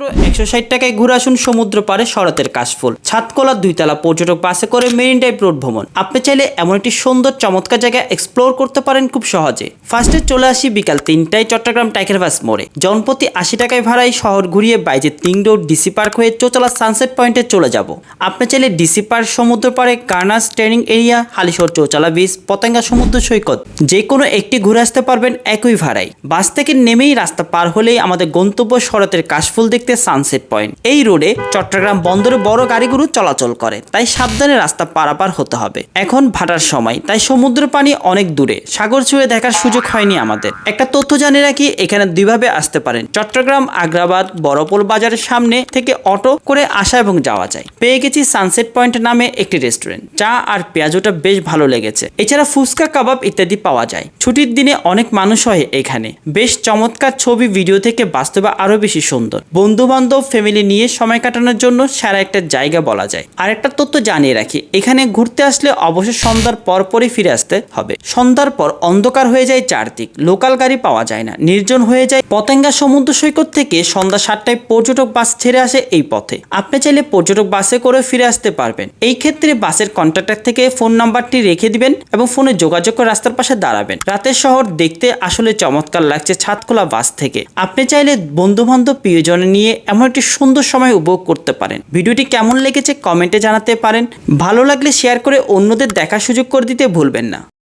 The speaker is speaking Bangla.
মাত্র একশো ষাট টাকায় ঘুরে আসুন সমুদ্র পারে শরতের কাশফুল। ছাতকোলা দুইতলা পর্যটক বাসে করে মেরিন ড্রাইভ রোড ভ্রমণ। আপনি চাইলে এমন একটি সুন্দর চমৎকার জায়গা এক্সপ্লোর করতে পারেন খুব সহজে। ফার্স্টে চলে আসি বিকাল তিনটায় চট্টগ্রাম টাইগার বাস মোড়ে। জনপ্রতি আশি টাকায় ভাড়ায় শহর ঘুরিয়ে বাইজে তিন রোড ডিসি পার্ক হয়ে চোচলা সানসেট পয়েন্টে চলে যাব। আপনি চাইলে ডিসি পার্ক সমুদ্র পারে কার্নাস training area Halishahar Chouchala beach Patenga সমুদ্র সৈকত যে কোনো একটি ঘুরে আসতে পারবেন একই ভাড়ায়। বাস থেকে নেমেই রাস্তা পার হলেই আমাদের গন্তব্য শরতের কাশফুল দেখতে সানসেট পয়েন্ট এই রোডে চট্টগ্রাম বন্দরে বড় গাড়িগুলো চলাচল করে, তাই সাবধানে রাস্তা পারাপার হতে হবে। এখন ভাটার সময়, তাই সমুদ্র পানি অনেক দূরে। সাগর ছুঁয়ে দেখার সুযোগ হয়নি আমাদের। একটা তথ্য জানি রাখি, এখানে দুইভাবে আসতে পারেন। চট্টগ্রাম, আগ্রাবাদ, বড়পোল বাজারের সামনে থেকে অটো করে আসা এবং যাওয়া যায়। পেয়ে গেছি সানসেট পয়েন্ট নামে একটি রেস্টুরেন্ট চা আর পেঁয়াজুটা বেশ ভালো লেগেছে। এছাড়া ফুচকা, কাবাব ইত্যাদি পাওয়া যায়। ছুটির দিনে অনেক মানুষ হয় এখানে। বেশ চমৎকার ছবি, ভিডিও থেকে বাস্তবে আরও বেশি সুন্দর। বন্ধু বান্ধব ফ্যামিলি নিয়ে সময় কাটানোর জন্য সেরা একটা জায়গা বলা যায়। আর একটা তথ্য জানিয়ে রাখি, এখানে ঘুরতে আসলে অবশ্যই সন্ধ্যার পর পরই ফিরে আসতে হবে। সন্ধ্যার পর অন্ধকার হয়ে যায় চারদিক লোকাল গাড়ি পাওয়া যায় না, নির্জন হয়ে যায় পতেঙ্গা সমুদ্র সৈকত থেকে সন্ধ্যা সাতটায় পর্যটক বাস ছেড়ে আসে এই পথে। আপনি চাইলে পর্যটক বাসে করে ফিরে আসতে পারবেন। এই ক্ষেত্রে বাসের কন্ট্রাক্টর থেকে ফোন নাম্বারটি রেখে দিবেন এবং ফোনে যোগাযোগ করে রাস্তার পাশে দাঁড়াবেন। রাতের শহর দেখতে আসলে চমৎকার লাগছে ছাদখোলা বাস থেকে। আপনি চাইলে বন্ধু বান্ধব প্রিয়জন নিয়ে এমন একটি সুন্দর সময় উপভোগ করতে পারেন। ভিডিওটি কেমন লেগেছে কমেন্টে জানাতে পারেন। ভালো লাগলে শেয়ার করে অন্যদের দেখার সুযোগ করে দিতে ভুলবেন না।